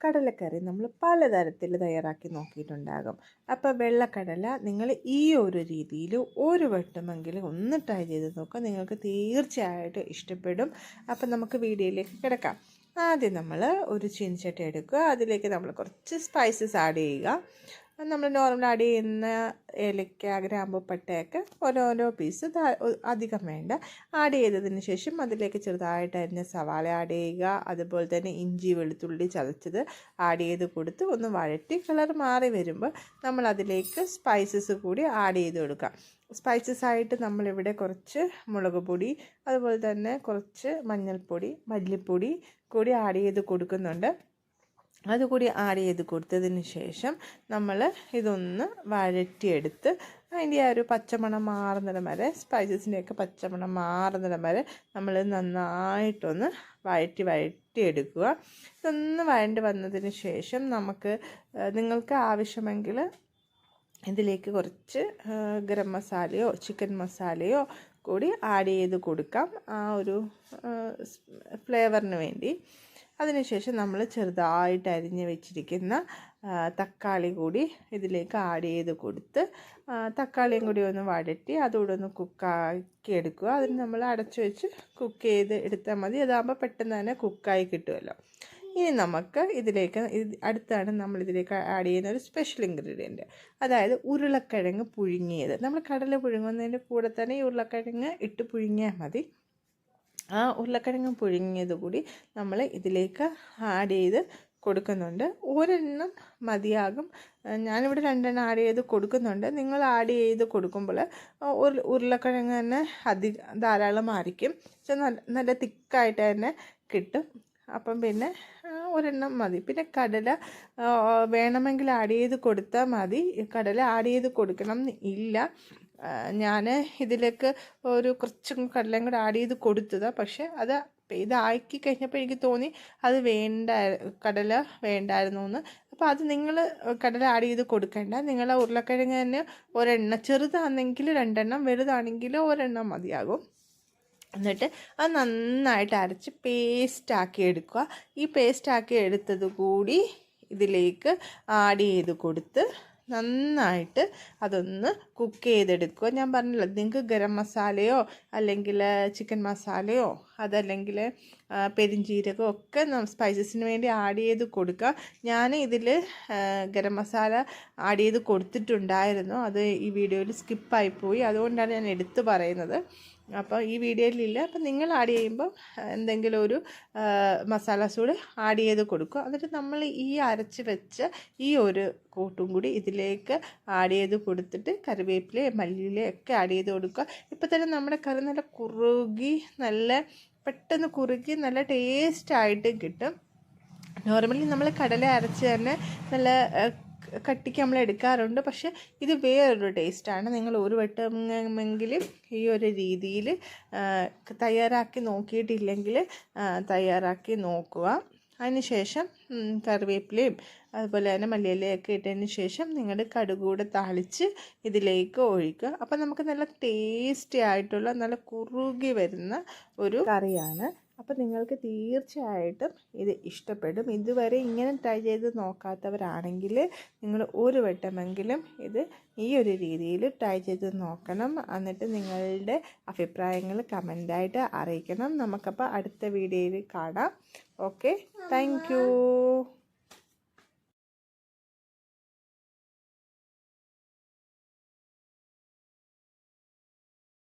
കടലക്കറി നമ്മൾ പലതരത്തിൽ തയ്യാറാക്കി നോക്കിയിട്ടുണ്ടാകും. അപ്പോൾ വെള്ളക്കടല നിങ്ങൾ ഈ ഒരു രീതിയിൽ ഒരു വട്ടമെങ്കിലും ഒന്ന് ട്രൈ ചെയ്ത് നോക്കുക. നിങ്ങൾക്ക് തീർച്ചയായിട്ടും ഇഷ്ടപ്പെടും. അപ്പോൾ നമുക്ക് വീഡിയോയിലേക്ക് കിടക്കാം. ആദ്യം നമ്മൾ ഒരു ചീനിച്ചട്ടി എടുക്കുക. അതിലേക്ക് നമ്മൾ കുറച്ച് സ്പൈസസ് ആഡ് ചെയ്യുക. നമ്മൾ നോർമൽ ആഡ് ചെയ്യുന്ന ഏലക്ക ഗ്രാമ്പു പട്ടയൊക്കെ ഓരോരോ പീസ് അധികം വേണ്ട. ആഡ് ചെയ്തതിന് ശേഷം അതിലേക്ക് ചെറുതായിട്ട് അരിഞ്ഞ സവാള ആഡ് ചെയ്യുക. അതുപോലെ തന്നെ ഇഞ്ചി വെളുത്തുള്ളി ചതച്ചത് ആഡ് ചെയ്ത് കൊടുത്ത് ഒന്ന് വഴറ്റി കളർ മാറി വരുമ്പോൾ നമ്മൾ അതിലേക്ക് സ്പൈസസ് കൂടി ആഡ് ചെയ്ത് കൊടുക്കാം. സ്പൈസസ് ആയിട്ട് നമ്മളിവിടെ കുറച്ച് മുളക് പൊടി അതുപോലെ തന്നെ കുറച്ച് മഞ്ഞൾപ്പൊടി മല്ലിപ്പൊടി കൂടി ആഡ് ചെയ്ത് കൊടുക്കുന്നുണ്ട്. അതുകൂടി ആഡ് ചെയ്ത് കൊടുത്തതിന് ശേഷം നമ്മൾ ഇതൊന്ന് വഴറ്റിയെടുത്ത് അതിന്റെ ആ ഒരു പച്ചമണം മാറുന്നിടം വരെ സ്പൈസസിന്റെയൊക്കെ പച്ചമണം മാറുന്നിടം വരെ നമ്മൾ നന്നായിട്ടൊന്ന് വഴറ്റി വഴറ്റിയെടുക്കുക. ഇതൊന്ന് വഴണ്ടി വന്നതിന് ശേഷം നമുക്ക് നിങ്ങൾക്ക് ആവശ്യമെങ്കിൽ ഇതിലേക്ക് കുറച്ച് ഗരം മസാലയോ ചിക്കൻ മസാലയോ കൂടി ആഡ് ചെയ്ത് കൊടുക്കാം. ആ ഒരു ഫ്ലേവറിന് വേണ്ടി. അതിനുശേഷം നമ്മൾ ചെറുതായിട്ട് അരിഞ്ഞ് വെച്ചിരിക്കുന്ന തക്കാളി കൂടി ഇതിലേക്ക് ആഡ് ചെയ്ത് കൊടുത്ത് തക്കാളിയും കൂടി ഒന്ന് വഴറ്റി അതുകൂടെ ഒന്ന് കുക്കാക്കി എടുക്കുക. അതിന് നമ്മൾ അടച്ചു വെച്ച് കുക്ക് ചെയ്ത് എടുത്താൽ മതി. അതാകുമ്പോൾ പെട്ടെന്ന് തന്നെ കുക്കായി കിട്ടുമല്ലോ ഇനി നമുക്ക് ഇതിലേക്ക് അടുത്താണ് നമ്മൾ ഇതിലേക്ക് ആഡ് ചെയ്യുന്ന ഒരു സ്പെഷ്യൽ ഇൻഗ്രീഡിയന്റ് അതായത് ഉരുളക്കിഴങ്ങ് പുഴുങ്ങിയത്. നമ്മൾ കടല പുഴുങ്ങുന്നതിന്റെ കൂടെ തന്നെ ഈ ഉരുളക്കിഴങ്ങ് ഇട്ട് പുഴുങ്ങിയാൽ മതി. ആ ഉരുളക്കിഴങ്ങ് പുഴുങ്ങിയത് കൂടി നമ്മൾ ഇതിലേക്ക് ആഡ് ചെയ്ത് കൊടുക്കുന്നുണ്ട്. ഒരെണ്ണം മതിയാകും. ഞാനിവിടെ രണ്ടെണ്ണം ആഡ് ചെയ്ത് കൊടുക്കുന്നുണ്ട്. നിങ്ങൾ ആഡ് ചെയ്ത് കൊടുക്കുമ്പോൾ ഒരു ഉരുളക്കിഴങ്ങ് തന്നെ അധി ധാരാളം ആയിരിക്കും. പക്ഷെ നല്ല നല്ല തിക്കായിട്ട് തന്നെ കിട്ടും. അപ്പം പിന്നെ ഒരെണ്ണം മതി. പിന്നെ കടല വേണമെങ്കിൽ ആഡ് ചെയ്ത് കൊടുത്താൽ മതി. കടല ആഡ് ചെയ്ത് കൊടുക്കണം ഇല്ല. ഞാൻ ഇതിലേക്ക് ഒരു കുറച്ചും കടലയും കൂടെ ആഡ് ചെയ്ത് കൊടുത്തതാണ് പക്ഷേ അത് ഇതാക്കി കഴിഞ്ഞപ്പോൾ എനിക്ക് തോന്നി അത് വേണ്ട കടല വേണ്ടായിരുന്നു എന്ന് അപ്പോൾ അത് നിങ്ങൾ കടല ആഡ് ചെയ്ത് കൊടുക്കേണ്ട. നിങ്ങൾ ഉരുളക്കിഴങ്ങ് തന്നെ ഒരെണ്ണം ചെറുതാണെങ്കിൽ രണ്ടെണ്ണം വലുതാണെങ്കിൽ ഒരെണ്ണം മതിയാകും. എന്നിട്ട് അത് നന്നായിട്ട് അരച്ച് പേസ്റ്റാക്കി എടുക്കുക. ഈ പേസ്റ്റാക്കി എടുത്തത് കൂടി ഇതിലേക്ക് ആഡ് ചെയ്ത് കൊടുത്ത് നന്നായിട്ട് അതൊന്ന് കുക്ക് ചെയ്തെടുക്കുക. ഞാൻ പറഞ്ഞില്ല നിങ്ങൾക്ക് ഗരം മസാലയോ അല്ലെങ്കിൽ ചിക്കൻ മസാലയോ അതല്ലെങ്കിൽ പെരിഞ്ചീരകമോ ഒക്കെ സ്പൈസസിന് വേണ്ടി ആഡ് ചെയ്ത് കൊടുക്കുക. ഞാൻ ഇതിൽ ഗരം മസാല ആഡ് ചെയ്ത് കൊടുത്തിട്ടുണ്ടായിരുന്നു. അത് ഈ വീഡിയോയിൽ സ്കിപ്പായിപ്പോയി അതുകൊണ്ടാണ് ഞാൻ എടുത്തു പറയുന്നത്. അപ്പോൾ ഈ വീഡിയോയിലില്ല. അപ്പം നിങ്ങൾ ആഡ് ചെയ്യുമ്പം എന്തെങ്കിലും ഒരു മസാല സൂട് ആഡ് ചെയ്ത് കൊടുക്കുക. എന്നിട്ട് നമ്മൾ ഈ അരച്ച് വെച്ച ഈ ഒരു കൂട്ടും കൂടി ഇതിലേക്ക് ആഡ് ചെയ്ത് കൊടുത്തിട്ട് കറിവേപ്പില മല്ലിയിലൊക്കെ ആഡ് ചെയ്ത് കൊടുക്കുക. ഇപ്പോൾ തന്നെ നമ്മുടെ കറി നല്ല കുറുകി നല്ല പെട്ടെന്ന് കുറുകി നല്ല ടേസ്റ്റായിട്ട് കിട്ടും. നോർമലി നമ്മൾ കടല അരച്ച് തന്നെ നല്ല കട്ടിക്ക് നമ്മൾ എടുക്കാറുണ്ട്. പക്ഷേ ഇത് വേറൊരു ടേസ്റ്റാണ്. നിങ്ങൾ ഒരു വട്ടമെങ്കിലും ഈ ഒരു രീതിയിൽ തയ്യാറാക്കി നോക്കിയിട്ടില്ലെങ്കിൽ തയ്യാറാക്കി നോക്കുക. അതിനുശേഷം കറിവേപ്പിലയും അതുപോലെ തന്നെ മല്ലിയിലയൊക്കെ ഇട്ടതിന് ശേഷം നിങ്ങൾ കടുകൂടെ താളിച്ച് ഇതിലേക്ക് ഒഴിക്കുക. അപ്പം നമുക്ക് നല്ല ടേസ്റ്റി ആയിട്ടുള്ള നല്ല കുറുകി വരുന്ന ഒരു കറിയാണ് അപ്പോൾ നിങ്ങൾക്ക് തീർച്ചയായിട്ടും ഇത് ഇഷ്ടപ്പെടും. ഇതുവരെ ഇങ്ങനെ ട്രൈ ചെയ്ത് നോക്കാത്തവരാണെങ്കിൽ നിങ്ങൾ ഒരു വട്ടമെങ്കിലും ഇത് ഈ ഒരു രീതിയിൽ ട്രൈ ചെയ്ത് നോക്കണം. എന്നിട്ട് നിങ്ങളുടെ അഭിപ്രായങ്ങൾ കമന്റായിട്ട് അറിയിക്കണം. നമുക്കപ്പോൾ അടുത്ത വീഡിയോയിൽ കാണാം. Okay thank